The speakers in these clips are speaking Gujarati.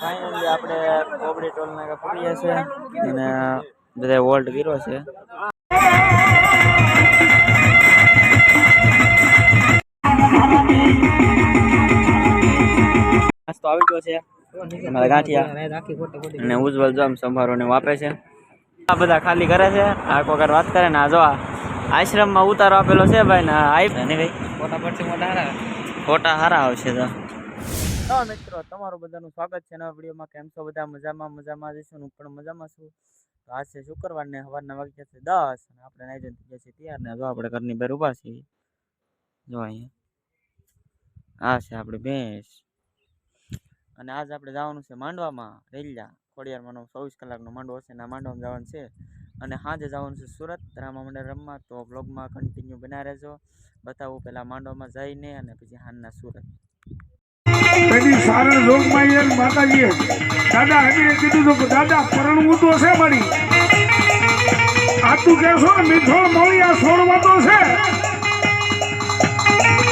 ફાઇનલી આપણે કોબડી ટોલ નાકા પડીએ છે અને બધા વોલ્ટ ગીરો છે. નાસ્તો આવી ગયો છે. અમારા ગાંઠિયા. અને ઉજ્જવલ જો આમ સંભારો ને વાપરે છે. આ બધા ખાલી કરે છે. આ કોકર વાત કરે ને આ જો આશ્રમમાં ઉતારો આપેલો છે ભાઈ ને આવી ને ભાઈ ફોટા પડશે મોટા હારા. ફોટા હારા આવશે તો. હા, મિત્રો, તમારું બધાનું સ્વાગત છે નવા વિડીયોમાં. કેમ છો બધા? મજામાં મજામાં જઈશું હું પણ મજામાં છું. તો આજ છે શુક્રવાર ને સવારના વાગ્યા છે દસ અને આપણે નાઈ જઈને થઈ જશે તૈયાર ને જો આપણે ઘરની બહાર ઊભા છીએ. જો અહીંયા. આ છે આપણે ભેંસ. અને આજ આપણે જવાનું છે માંડવામાં રેલિયા ખોડિયારમાંનો ચોવીસ કલાકનો માંડવો છે ને માંડવામાં જવાનું છે. અને સાંજે જવાનું છે સુરત. રામા મંડળ રમવા. તો બ્લોગમાં કન્ટિન્યુ બના રહેજો. બતાવું પહેલાં માંડવામાં જઈને અને પછી હાનના સુરત. સારણ રોગમાં એમ માતાજીએ દાદા હજી કીધું હતું દાદા પરણવું તો છે મારી. આ તું કહેશો ને, મીઠોળ મળી, આ છોડવા તો છે.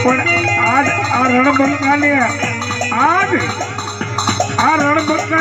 પણ આજ આ રણબંકાને આજ આ રણબંકા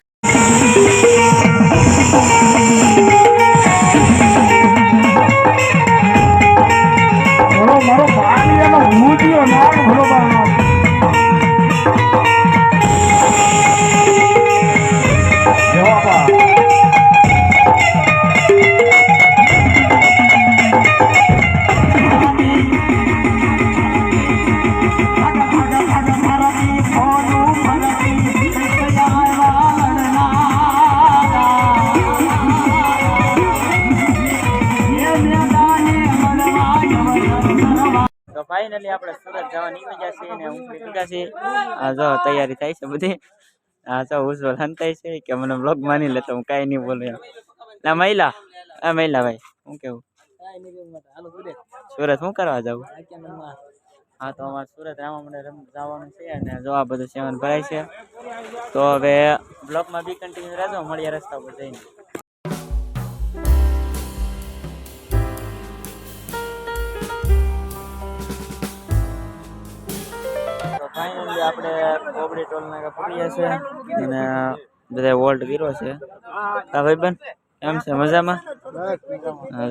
ફાઇનલી આપણે સુરત જવા નીકળી જશે અને હું ગયા છીએ આ જો, તૈયારી થાય છે બધી. આ જો ઉજ્જવલ હંતાય છે કે મને બ્લોગ માની લે તો હું કાંઈ નહીં બોલું ના, મહિલા. આ મહિલા ભાઈ, હું કેવું? સુરત શું કરવા જવું હા, તો અમારે સુરત રામા મંદિર જવાનું છે અને જો આ બધું સેવન ભરાય છે. તો હવે બ્લોગમાં બી કન્ટિન્યુ રહેજો, મળીએ રસ્તા પર જઈને. આપણે કોબડી ટોલ નાકા પડીએ છે અને બધા વોલ્ટ ગીરો છે. હા ભાઈબન એમ છે? મજામાં?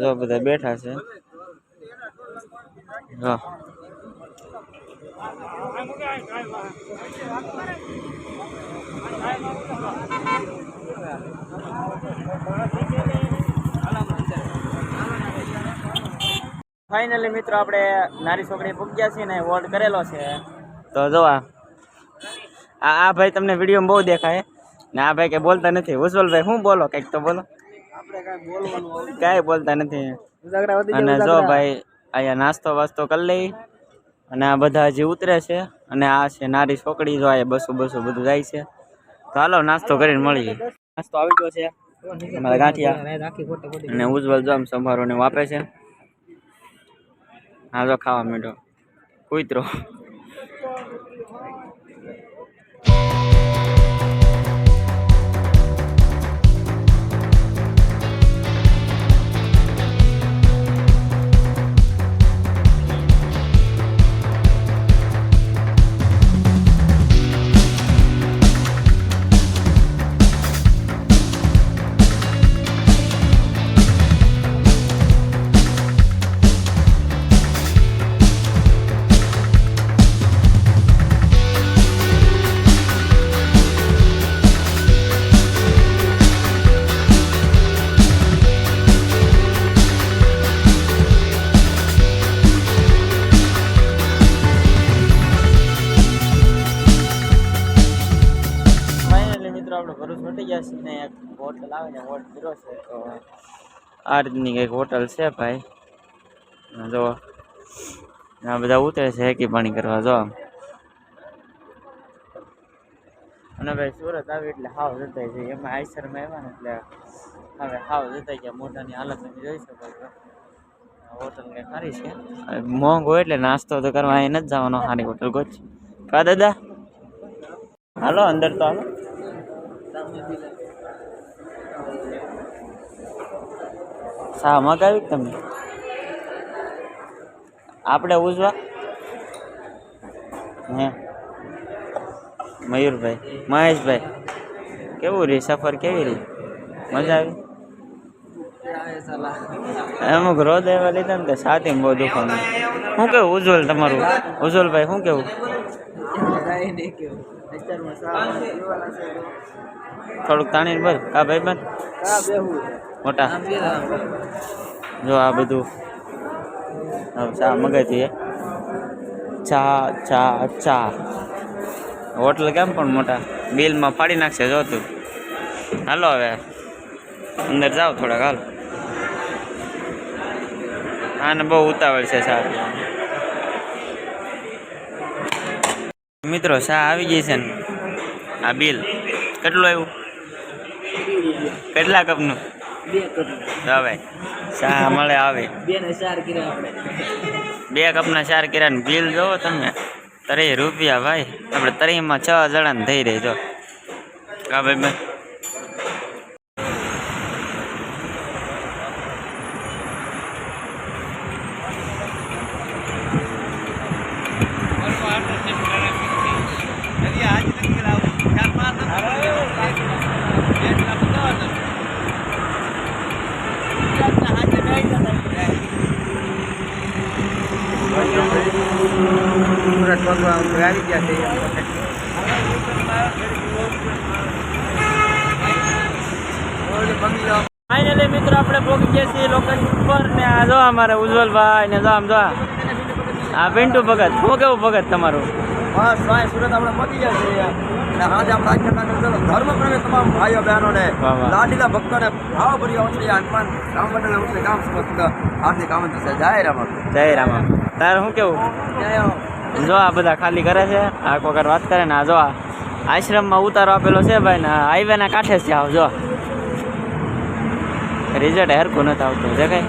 જો બધા બેઠા છે. જો ફાઇનલી મિત્રો આપણે નારી છોકરી પૂગ્યા છીએ ને વોટ કરેલો છે. તો જો આ આ ભાઈ તમને વિડીયોમાં બહુ દેખાય. ને આ ભાઈ કે બોલતા નથી. ઉજ્જવલભાઈ શું બોલો? કંઈક તો બોલો. કાંઈ બોલતા નથી. અને જો ભાઈ અહીંયા નાસ્તો વાસ્તો કરી લઈ. અને આ બધા હજી ઉતરે છે. અને આ છે નારી છોકરી જો આ બસો બસો બધું જાય છે. તો હાલો નાસ્તો કરીને મળીએ. નાસ્તો આવી ગયો છે. અમારા ગાંઠિયા. અને ઉજ્જવલ જો આમ સંભારો ને વાપરે છે. હા જો ખાવા માંડો કૂતરો. વટી ને એક હોટલ આવે ને હોટ કર્યો છે તો આ રીતની કંઈક હોટલ છે ભાઈ. અને જો આ બધા ઉતરે છે હેકી પાણી કરવા જો. અને ભાઈ સુરત આવી એટલે હાવ જતાય છે. એમાં આઈસરમાં આવ્યા ને એટલે હવે હાવ જતાય ગયા મોઢાની હાલત તમે જોઈ શકો છો. હોટલ કંઈ સારી છે. હોય એટલે નાસ્તો તો કરવા અહીં નથી જવાનો. સારી હોટલ ગોચ કા દાદા? હાલો અંદર તો હાલો. શા મગાવી તમે? આપણે ઉજવા? હે? મયુરભાઈ, મહેશભાઈ, કેવું રહી સફર કેવી રહી? મજા આવી? અમુક રોદ એવા લીધા ને કે છાતી બહુ દુખવાનું શું કેવું, ઉજ્જવલ તમારું? ઉજ્જવલભાઈ, શું કેવું. થોડુંક તાણીને બસ કા ભાઈ બન? મોટા? જો આ બધું. ચા મગાવી ચા ચા ચા. હોટલ કેમ પણ મોટા? બિલમાં ફાડી નાખશે જો તું. હાલો હવે. અંદર જાઓ થોડાક હાલ. આને બહુ ઉતાવળ છે ચા મિત્રો શા આવી ગઈ છે ને? આ બિલ. કેટલું આવ્યું? કેટલા કપનું? ભાઈ ચા મળે આવે. બે કપના ચાર કિરાનું બિલ જોવો તમે. ત્રણ રૂપિયા ભાઈ. આપણે ત્રણમાં છ જણાને થઈ રહી જો કા ભાઈ બેન ફાઇનલી મિત્રો આપણે પહોંચી ગયા છીએ લોકેશન ઉપર ને આ જો અમારે ઉજ્જવલભાઈ ને જો આમ જો આ. પિન્ટુ ભગત શું કેવું ભગત તમારું? બસ ભાઈ સુરત આપણે પહોંચી ગયા છીએ. આજે આપણે ધર્મ પ્રેમી તમામ ભાઈઓ બહેનોને વાહ, વાહ. ભક્તોને ભાવભર્યો ઉછળી હનુમાન રામ મંડળ ઉછળી ગામ સમસ્ત હાર્દિક આમંત્રણ છે. જય રામ જય રામ તારે શું કેવું? જો આ બધા ખાલી કરે છે. આ કોકર વાત કરે ને આ જો આ આશ્રમમાં ઉતારો આપેલો છે ભાઈ ને હાઈવેના કાંઠે છે આવ જો રિઝલ્ટ હેરકું નથી આવતું છે કઈ?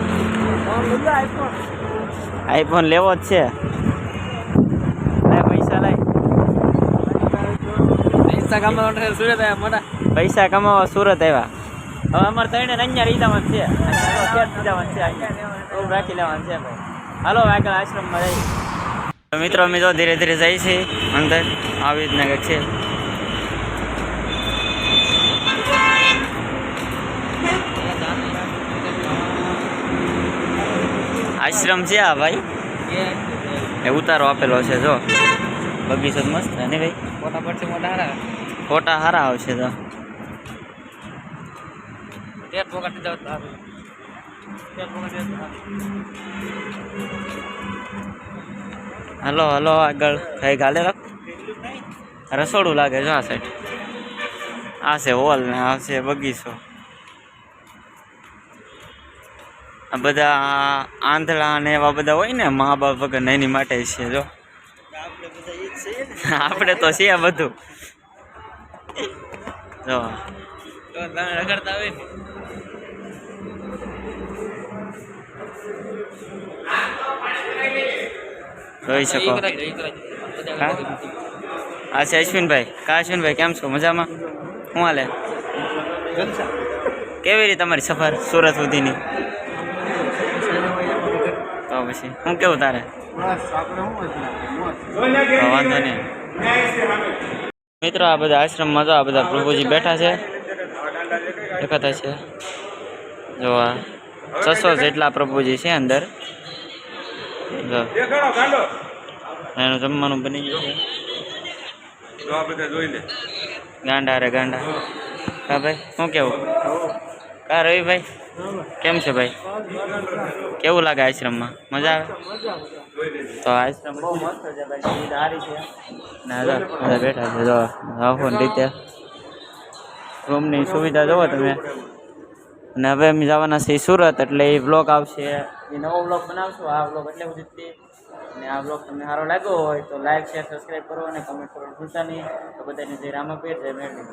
આઈફોન લેવો જ છે. લાય પૈસા કમાવા સુરત આવ્યા મોટા. પૈસા કમાવા સુરત આવ્યા. હવે અમારે ત્રણે અહીંયા રહી જવાનું છે. છે અહીંયા. રાખી લેવાનું છે હાલો આગળ આશ્રમમાં રહી મિત્રો મિત્રો ધીરે ધીરે છીએ અંદર. આવી રીતના કંઈક છે. આશ્રમ છે આ ભાઈ? એ ઉતારો આપેલો છે, જો. બગીચો મસ્ત ને ભાઈ? ફોટા પડશે મોટા હારા ફોટા સારા આવશે તો. હલો હલો, આગળ. કઈ ગાલે રાખ. રસોડું લાગે જો આ સાઈડ આ છે હોલ ને, આ છે બગીચો આ બધા આંધળા ને એવા બધા હોય ને મા બાપ વગર એની માટે છે જો. આપણે તો છે બધું. જો. તો હોય ને. જોઈ શકો. હા? આ છે અશ્વિનભાઈ. કા અશ્વિનભાઈ કેમ છો? મજામાં? શું હાલે? કેવી રીતે તમારી સફર સુરત સુધીની? તો પછી. શું કેવું તારે? વાંધો નહીં. મિત્રો, આ બધા આશ્રમમાં તો આ બધા પ્રભુજી બેઠા છે. દેખાતા છે. જો આ છસો જેટલા પ્રભુજી છે અંદર. એનું જમવાનું બની ગયું છે. ગાંડા રે ગાંડા. હા, ભાઈ શું કેવું? કા રવિભાઈ? કેમ છે, ભાઈ? કેવું લાગે આશ્રમમાં મજા આવે? તો આશ્રમ બહુ મસ્ત છે ભાઈ સારી છે. ના બેઠા છે, જો રૂમની સુવિધા જોવો તમે. અને હવે અમે જવાના છીએ સુરત, એટલે એ બ્લોગ આવશે. એ નવો બ્લોગ બનાવશું. આ બ્લોગ એટલે સુધી અને આ બ્લોગ તમને સારો લાગ્યો હોય તો લાઈક શેર સબસ્ક્રાઈબ કરો અને કમેન્ટ કરવાનું ભૂલતા નહીં. તો બધાને જય રામાપીર, જય મેળવી